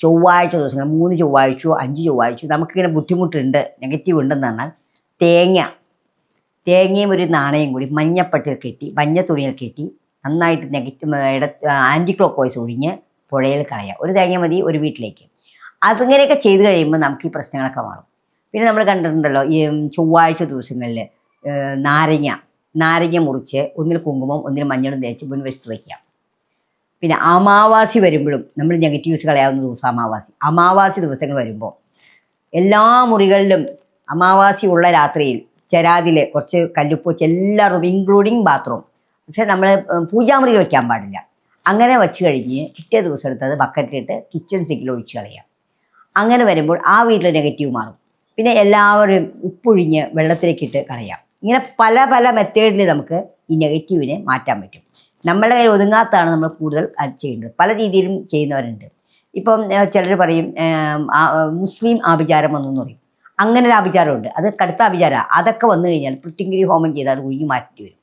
ചൊവ്വാഴ്ച ദിവസങ്ങൾ മൂന്ന് ചൊവ്വാഴ്ചയോ അഞ്ച് ചൊവ്വാഴ്ചയോ നമുക്കിങ്ങനെ ബുദ്ധിമുട്ടുണ്ട് നെഗറ്റീവ് ഉണ്ടെന്ന് പറഞ്ഞാൽ തേങ്ങ തേങ്ങയും ഒരു നാണയം കൂടി മഞ്ഞപ്പട്ടിൽ കെട്ടി മഞ്ഞ തുണിയിൽ കെട്ടി നന്നായിട്ട് നെഗറ്റീവ് ഇട ആന്റി ക്ലോക്ക് വൈസ് ഒഴിഞ്ഞ് പുഴയിൽ കളയാം ഒരു തേങ്ങ മതി ഒരു വീട്ടിലേക്ക്. അതിങ്ങനെയൊക്കെ ചെയ്ത് കഴിയുമ്പോൾ നമുക്ക് ഈ പ്രശ്നങ്ങളൊക്കെ മാറും. പിന്നെ നമ്മൾ കണ്ടിട്ടുണ്ടല്ലോ ഈ ചൊവ്വാഴ്ച ദിവസങ്ങളിൽ നാരങ്ങ നാരങ്ങ മുറിച്ച് ഒന്നിൽ കുങ്കുമം ഒന്നിൽ മഞ്ഞളും തേച്ച് മുൻവശത്ത് വയ്ക്കാം പിന്നെ അമാവാസി വരുമ്പോഴും നമ്മൾ നെഗറ്റീവ്സ് കളയാവുന്ന ദിവസം അമാവാസി. അമാവാസി ദിവസങ്ങൾ വരുമ്പോൾ എല്ലാ മുറികളിലും അമാവാസി ഉള്ള രാത്രിയിൽ ചരാതിൽ കുറച്ച് കല്ലുപ്പ് വെച്ച് എല്ലാ റൂം ഇൻക്ലൂഡിങ് ബാത്റൂം പക്ഷേ നമ്മൾ പൂജാമുറിയിൽ വയ്ക്കാൻ പാടില്ല. അങ്ങനെ വെച്ച് കഴിഞ്ഞ് പിറ്റേ ദിവസം എടുത്ത് അത് ബക്കറ്റിലിട്ട് കിച്ചൺ സിങ്കിൽ ഒഴിച്ച് കളയാം. അങ്ങനെ വരുമ്പോൾ ആ വീട്ടിലെ നെഗറ്റീവ് മാറും. പിന്നെ എല്ലാവരും ഉപ്പൊഴിഞ്ഞ് വെള്ളത്തിലേക്കിട്ട് കളയാം. ഇങ്ങനെ പല പല മെത്തേഡിൽ നമുക്ക് ഈ നെഗറ്റീവിനെ മാറ്റാൻ പറ്റും. നമ്മളെ കയ്യിൽ ഒതുങ്ങാത്തതാണ് നമ്മൾ കൂടുതൽ ചെയ്യേണ്ടത്. പല രീതിയിലും ചെയ്യുന്നവരുണ്ട്. ഇപ്പം ചിലർ പറയും മുസ്ലിം ആഭിചാരം വന്നു പറയും. അങ്ങനെ ഒരു ആഭിചാരമുണ്ട്. അത് കടുത്ത ആഭിചാരമാണ് അതൊക്കെ വന്നു കഴിഞ്ഞാൽ പൃത്തിങ്കിരി ഹോമം ചെയ്താൽ അത് ഒഴിഞ്ഞു മാറ്റി വരും.